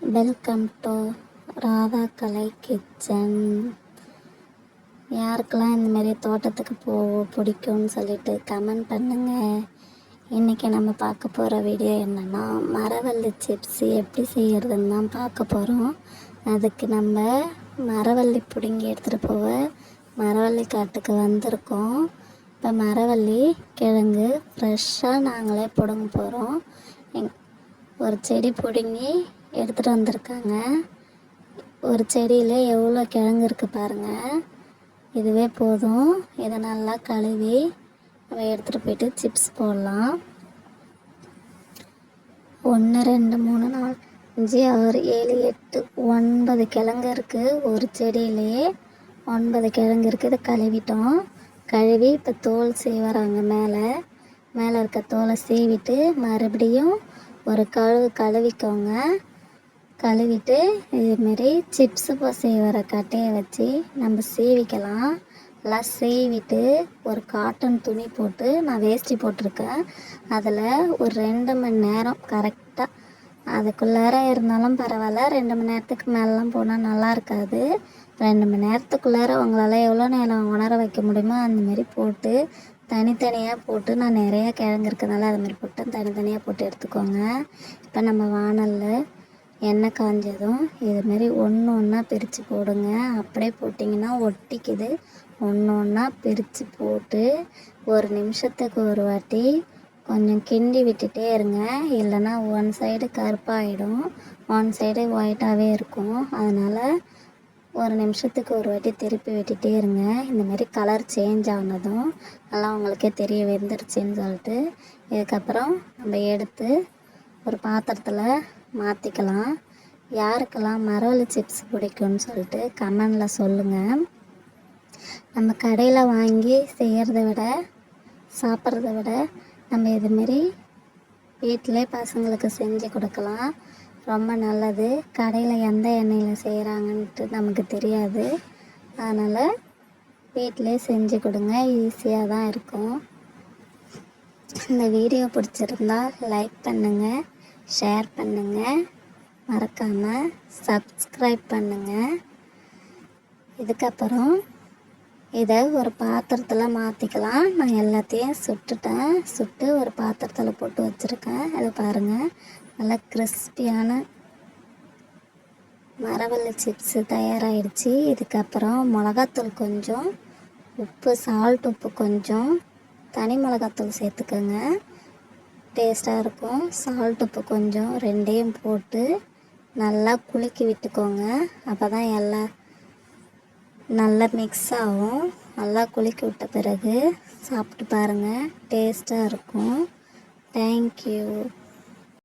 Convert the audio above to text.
Welcome to Radha Kalai kitchen யாருக்கெல்லாம் இந்தமாரி தோட்டத்துக்கு போ பிடிக்கும்னு சொல்லிட்டு கமெண்ட் பண்ணுங்கள் இன்றைக்கி நம்ம பார்க்க போகிற வீடியோ என்னென்னா மரவள்ளி சிப்ஸ் எப்படி செய்கிறதுன்னு தான் பார்க்க போகிறோம் அதுக்கு நம்ம மரவள்ளி பிடுங்கி எடுத்துகிட்டு போக மரவள்ளி காட்டுக்கு வந்திருக்கோம். இப்போ மரவள்ளி கிழங்கு ஃப்ரெஷ்ஷாக நாங்களே பிடுங்க போகிறோம் எங் ஒரு செடி பிடுங்கி எடுத்துகிட்டு வந்திருக்காங்க. ஒரு செடியில் எவ்வளோ கிழங்கு இருக்குது பாருங்கள் இதுவே போதும். இதை நல்லா கழுவி நம்ம எடுத்துகிட்டு போயிட்டு சிப்ஸ் போடலாம். ஒன்று ரெண்டு மூணு நாலு அஞ்சு ஆறு ஏழு எட்டு ஒன்பது கிழங்கு இருக்குது ஒரு செடியிலேயே ஒன்பது கிழங்கு இருக்குது இதை கழுவிட்டோம். கழுவி இப்போ தோல் சீவறாங்க மேலே. மேலே இருக்க தோலை சீவிட்டு மறுபடியும் ஒரு கழுவு கழுவிக்கோங்க. கழுவிட்டு இதுமாரி சிப்ஸு பசை வர கட்டையை வச்சு நம்ம சீவிக்கலாம். எல்லாம் சீவிட்டு ஒரு காட்டன் துணி போட்டு நான் வேஷ்டி போட்டிருக்கேன். அதில் ஒரு ரெண்டு மணி நேரம் கரெக்டாக அதுக்குள்ளார இருந்தாலும் பரவாயில்ல. ரெண்டு மணி நேரத்துக்கு மேலாம் போனால் நல்லா இருக்காது. ரெண்டு மணி நேரத்துக்குள்ளார உங்களால் எவ்வளோ நேரம் உணர வைக்க முடியுமோ அந்தமாரி போட்டு தனித்தனியாக போட்டு நான் நிறையா கிழங்கு இருக்கிறதுனால அதுமாரி போட்டு தனித்தனியாக போட்டு எடுத்துக்கோங்க. இப்போ நம்ம வானலில் எண்ணெய் காஞ்சதும் இதுமாரி ஒன்று ஒன்றா பிரித்து போடுங்க. அப்படியே போட்டிங்கன்னா ஒட்டிக்குது. ஒன்று ஒன்றா பிரித்து போட்டு ஒரு நிமிஷத்துக்கு ஒரு வாட்டி கொஞ்சம் கிண்டி விட்டுட்டே இருங்க. இல்லைன்னா ஒன் சைடு கருப்பாகிடும் ஒன் சைடு ஒயிட்டாகவே இருக்கும். அதனால் ஒரு நிமிஷத்துக்கு ஒரு வாட்டி திருப்பி விட்டுட்டே இருங்க. இந்தமாரி கலர் சேஞ்ச் ஆனதும் நல்லா உங்களுக்கே தெரிய வெந்துருச்சுன்னு சொல்லிட்டு இதுக்கப்புறம் நம்ம எடுத்து ஒரு பாத்திரத்தில் மாற்றிக்கலாம் யாருக்கெல்லாம் மரவள்ளி சிப்ஸ் பிடிக்கும்னு சொல்லிட்டு கமெண்டில் சொல்லுங்கள் நம்ம கடையில் வாங்கி செய்கிறத விட சாப்பிட்றத விட நம்ம இதுமாரி வீட்டிலே பசங்களுக்கு செஞ்சு கொடுக்கலாம். ரொம்ப நல்லது. கடையில் எந்த எண்ணெயில் செய்கிறாங்கன்ட்டு நமக்கு தெரியாது. அதனால் வீட்டிலே செஞ்சு கொடுங்க. ஈஸியாக தான் இருக்கும். இந்த வீடியோ பிடிச்சிருந்தா லைக் பண்ணுங்கள் ஷேர் பண்ணுங்கள் மறக்காமல் சப்ஸ்கிரைப் பண்ணுங்கள் இதுக்கப்புறம் இதை ஒரு பாத்திரத்தில் மாற்றிக்கலாம் நான் எல்லாத்தையும் சுட்டுட்டேன். சுட்டு ஒரு பாத்திரத்தில் போட்டு வச்சுருக்கேன். அதை பாருங்கள் நல்லா கிறிஸ்பியான மரவள்ளி சிப்ஸு தயாராகிடுச்சு இதுக்கப்புறம் மிளகாத்தூள் கொஞ்சம் உப்பு சால்ட் உப்பு கொஞ்சம் தனி மிளகாத்தூள் சேர்த்துக்கோங்க. டேஸ்ட்டாக இருக்கும். சால்ட் உப்பு கொஞ்சம் ரெண்டையும் போட்டு நல்லா குலுக்கி விட்டுக்கோங்க. அப்போ தான் எல்லாம் நல்லா மிக்ஸ் ஆகும். நல்லா குலுக்கி விட்ட பிறகு சாப்பிட்டு பாருங்கள் டேஸ்ட்டாக இருக்கும். தேங்க்யூ